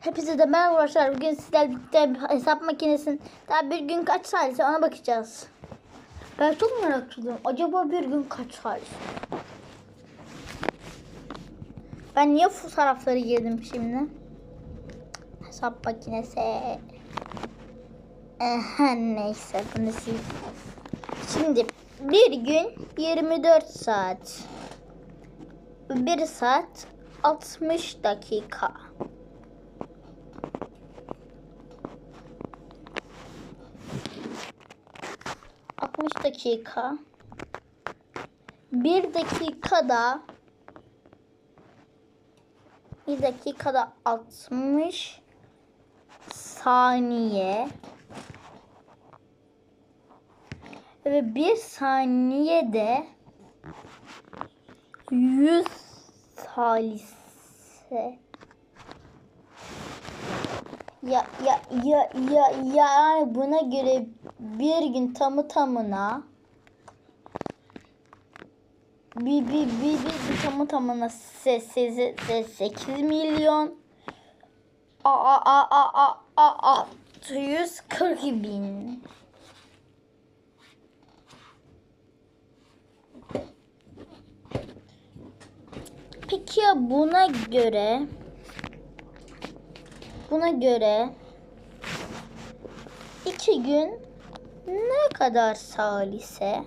Hepinize de merhaba arkadaşlar. Bugün sizlerle hesap makinesinin daha bir gün kaç salise ona bakacağız. Ben çok merak ediyorum. Acaba bir gün kaç salise? Ben niye bu tarafları girdim şimdi? Hesap makinesi. Ehe, neyse bunu sil. Şimdi bir gün 24 saat. 1 saat 60 dakika. Altmış dakika. Bir dakikada bir dakikada 60 saniye ve bir saniyede 100 salise ya ya ya ya yani buna göre bir gün tamı tamına bir bir bir bir, bir tamı tamına se, se, se, se, 8 milyon a a a a a a 640 bin. Peki ya buna göre buna göre iki gün ne kadar salise?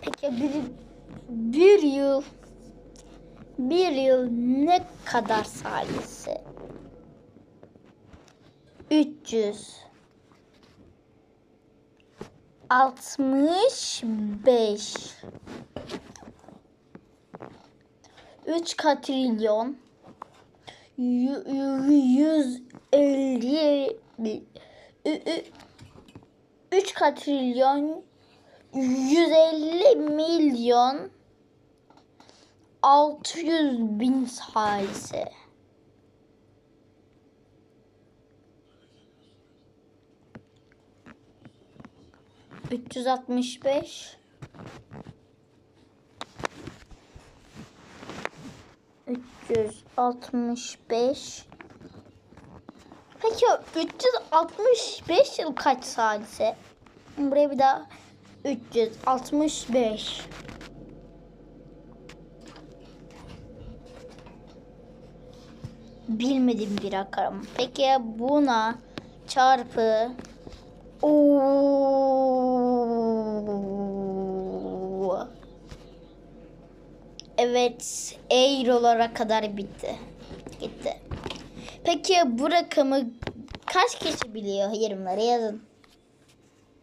Peki bir, bir yıl bir yıl ne kadar salise? 300 65 3 katrilyon 150 3 katrilyon 150 milyon 600 bin salise. Üç yüz altmış beş. Üç yüz altmış beş. Peki o 365 yıl kaç salise? Buraya bir daha 365. Bilmediğim bir rakam. Peki buna çarpı Oo. Evet, eurolara kadar bitti. Gitti. Peki bu rakamı kaç kişi biliyor? Yorumlara yazın.